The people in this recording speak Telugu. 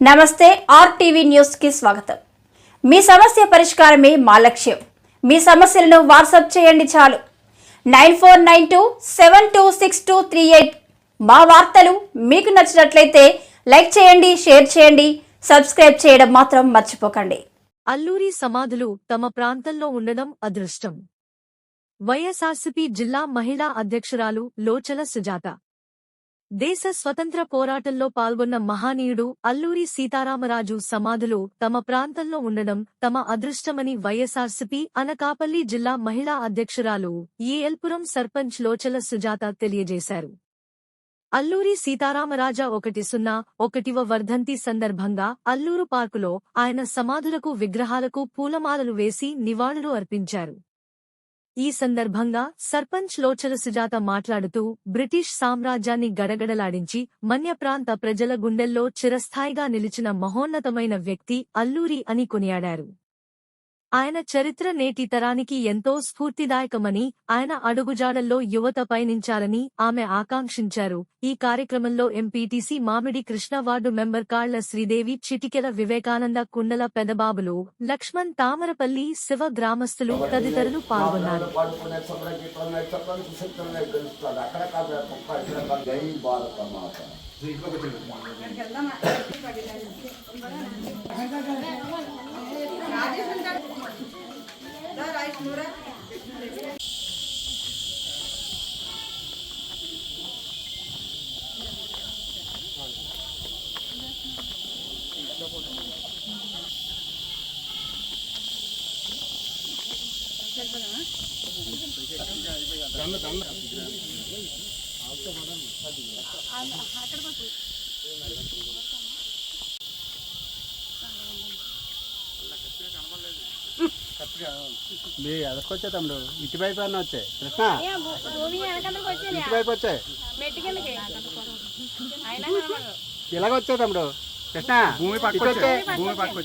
నమస్తే ఆర్టీవీ న్యూస్కి స్వాగతం. మీ సమస్య పరిష్కారమే మా లక్ష్యం. మీ సమస్యలను వాట్సాప్ చేయండి చాలు. Nine four nine two seven two six two three eight మా వార్తలు మీకు నచ్చినట్లయితే లైక్ చేయండి షేర్ చేయండి సబ్స్క్రైబ్ చేయడం మాత్రం మర్చిపోకండి. అల్లూరి సమాధులు తమ ప్రాంతంలో ఉండడం అదృష్టం. వైఎస్ఆర్సీపీ జిల్లా మహిళా అధ్యక్షురాలు లోచల సుజాత దేశ స్వతంత్ర పోరాటంలో పాల్గొన్న మహానీయుడు అల్లూరి సీతారామరాజు సమాధులు తమ ప్రాంతంలో ఉండడం తమ అదృష్టమని వైఎస్ఆర్సీపీ అనకాపల్లి జిల్లా మహిళా అధ్యక్షురాలు ఈఎల్పురం సర్పంచ్ లోచల సుజాత తెలియజేశారు. అల్లూరి సీతారామరాజా ఒకటి సున్నా ఒకటివ వర్ధంతి సందర్భంగా అల్లూరు పార్కులో ఆయన సమాధులకు విగ్రహాలకు పూలమాలలు వేసి నివాళులు అర్పించారు. ఈ సందర్భంగా సర్పంచ్ లోచల సుజాత మాట్లాడుతూ బ్రిటిష్ సామ్రాజ్యాన్ని గడగడలాడించి మన్యప్రాంత ప్రజల గుండెల్లో చిరస్థాయిగా నిలిచిన మహోన్నతమైన వ్యక్తి అల్లూరి అని కొనియాడారు. ఆయన చరిత్ర నేటి తరానికి ఎంతో స్ఫూర్తిదాయకమని ఆయన అడుగుజాడల్లో యువత పయనించాలని ఆమె ఆకాంక్షించారు. ఈ కార్యక్రమంలో ఎంపీటీసీ మామిడి కృష్ణ వార్డు మెంబర్ కాళ్ళ శ్రీదేవి చిటికెల వివేకానంద కుండల పెదబాబులు లక్ష్మణ్ తామరపల్లి శివ గ్రామస్తులు తదితరులు పాల్గొన్నారు. పడుకునే అక్కడ మీ ఎదకొచ్చే తమ్ముడు? ఇటువైపు అన్న వచ్చే కృష్ణ? ఇటువైపు వచ్చే మెట్టు కిందకి. అయినా ఇలాగ వచ్చే తమ్ముడు. కృష్ణ భూమి ఇటు పక్క వచ్చే భూమి పక్క